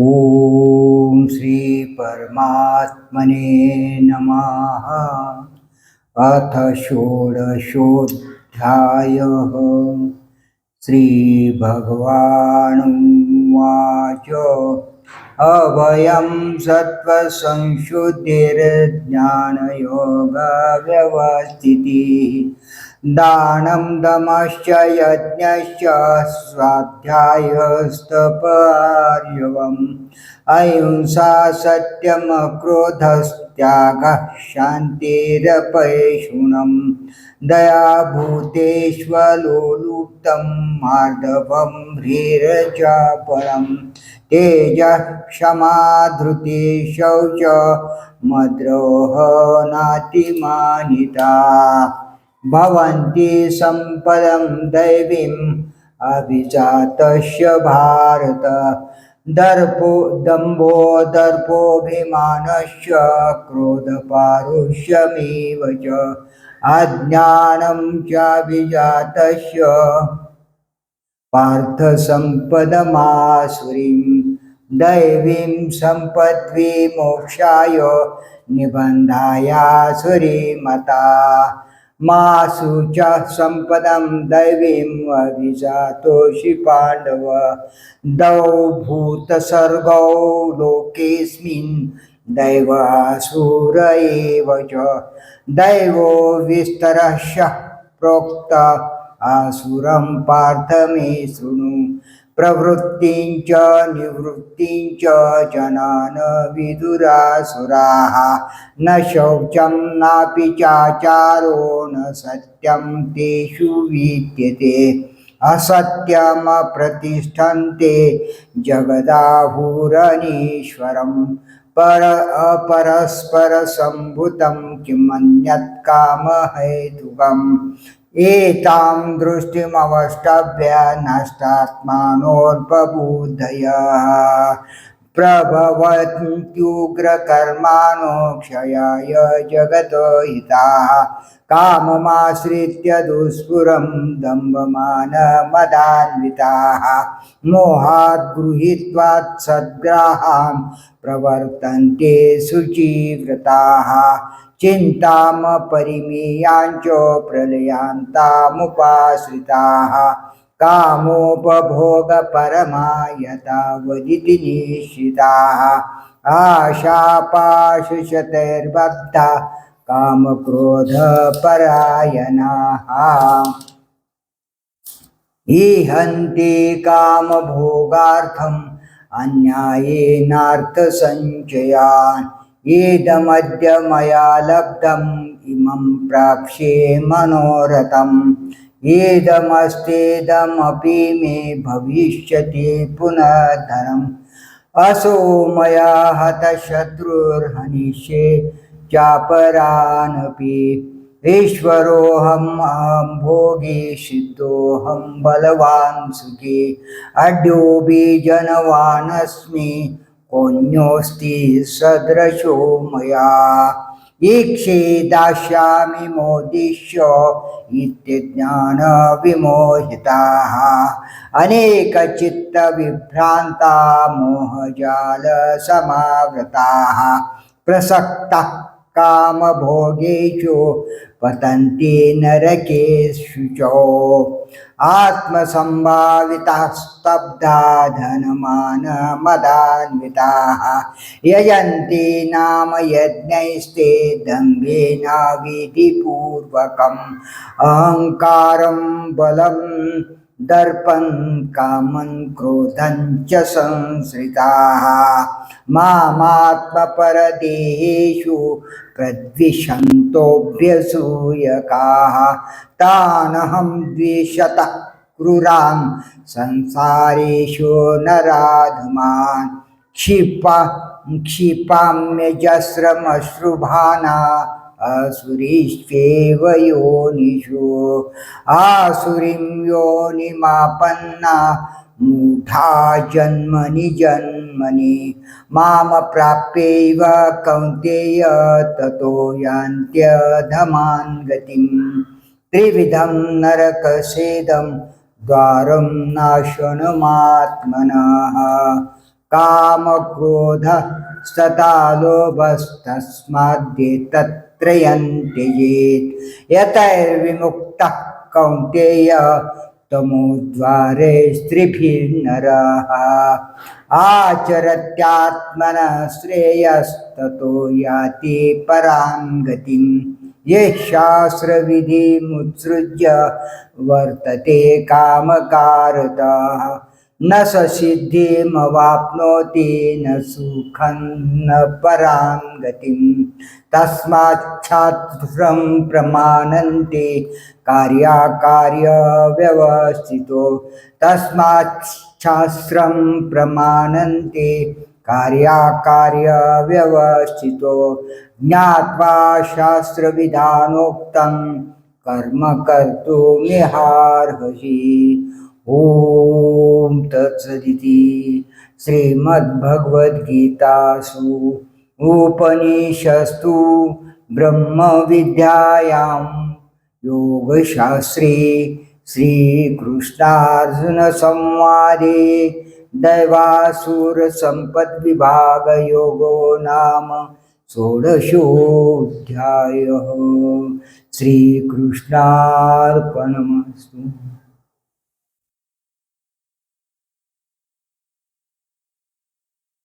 ॐ श्री परमात्मने नमः। अथ षोडशोऽध्यायः। श्रीभगवानुवाच अभयं सत्त्वसंशुद्धिर्ज्ञानयोगव्यवस्थितिः दानं दमश्च यज्ञश्च स्वाध्यायस्तपार्यवम्। अहिंसा सत्यमक्रोधस्त्यागः शान्तिरपैशुनं दयाभूतेष्वलोलुप्तं मार्दवं ह्रीरचापरं तेजः क्षमा शौच मद्रोह मद्रोहनातिमानिता भवन्ति सम्पदं दैवीम् अभिजातस्य भारत। दर्पो दम्भो दर्पोऽभिमानश्च क्रोधपारुष्यमेव च। अज्ञानं चाभिजातस्य पार्थसम्पदमासुरीं दैवीं सम्पद्विमोक्षाय निबन्धायासुरीमता। मासु च सम्पदं दैवीं अभिजातोषि पाण्डव दौ भूतसर्गौ लोकेऽस्मिन् दैवासुर एव च। दैवो विस्तरस्य प्रोक्त। आसुरं पार्थ मे शृणु। प्रवृत्तिञ्च निवृत्तिञ्च जनान विदुरासुराः। न शौचं नापि चाचारो न सत्यं तेषु विद्यते असत्यमप्रतिष्ठन्ते जगदाहुरनीश्वरं। पर अपरस्परसम्भुतं किमन्यत् कामहेतुकम्। एतां दृष्टिमवष्टभ्य नष्टात्मानोल्पबुद्धयः प्रभवन्त्युग्रकर्माणो क्षयाय जगतो हिताः। काममाश्रित्य दुष्पुरं दम्भमानमदान्विताः। मोहात् गृहीत्वात् सद्ग्राहां प्रवर्तन्ते शुचीव्रताः। चिन्तामपरिमेयाञ्च प्रलयान्तामुपाश्रिताः कामोपभोगपरमायतावदिति निश्चिताः आशापाशुशतैर्बद्धा कामक्रोधपरायणाः। ईहन्ति कामभोगार्थम् अन्यायेनार्थसञ्चयान्। इदमद्य मया लब्धम् इमं प्राप्स्ये मनोरथम् इदमस्तेदमपि मे भविष्यति पुनर्धनम्। असो मया हतशत्रुर्हनिष्ये चापरानपि। ईश्वरोऽहम् अहं भोगी सिद्धोऽहं बलवान् सुखी। अड्योऽपि जनवानस्मि कोऽन्योऽस्ति सदृशो मया। ईक्षे दास्यामि मोदिष्य इत्यज्ञानविमोहिताः अनेकचित्तविभ्रान्ता मोहजालसमावृताः प्रसक्तः। कामभोगेषु पतन्ति नरकेषु च आत्मसम्भाविताः स्तब्धा धनमानमदान्विताः। यजन्ति नाम यज्ञैस्ते दम्भेन विधिपूर्वकम् अहङ्कारं बलं दर्पन् कामं क्रोधञ्च संसृताः। संश्रिताः मामात्मपरदेहेषु प्रद्विषन्तोऽभ्यसूयकाः। तानहं द्विषतः क्रूरान् संसारेषु नराधमान्। क्षिपा क्षिपाम्यजस्रमश्रुभाना असुरीष्वेव योनिषु आसुरीं योनिमापन्ना मूढा जन्मनि जन्मनि। मामप्राप्यैव कौन्तेय ततो यान्त्यधमान् गतिम् त्रिविधं नरकसेदं द्वारं नाशनमात्मनः कामक्रोध सता लोभस्तस्माद्येतत्रयं यतैर्विमुक्तः कौन्तेय तमोद्वारे स्त्रिभिर्नरः। आचरत्यात्मनः श्रेयस्ततो याति परां गतिम् ये शास्त्रविधिमुत्सृज्य वर्तते कामकारतः। न स सिद्धिमवाप्नोति न सुखं न परां गतिं। तस्माच्छात्रं प्रमाणन्ते कार्याकार्यव्यवस्थितो तस्माच्छास्त्रं प्रमाणन्ते कार्याकार्यव्यवस्थितो ज्ञात्वा शास्त्रविधानोक्तं कर्म कर्तुमिहार्हसि। ॐ तत्सदिति श्रीमद्भगवद्गीतासु उपनिषस्तु ब्रह्मविद्यायां योगशास्त्रे श्रीकृष्णार्जुनसंवादे दैवासुरसम्पद्विभागयोगो नाम षोडशोऽध्यायः। श्रीकृष्णार्पणमस्तु।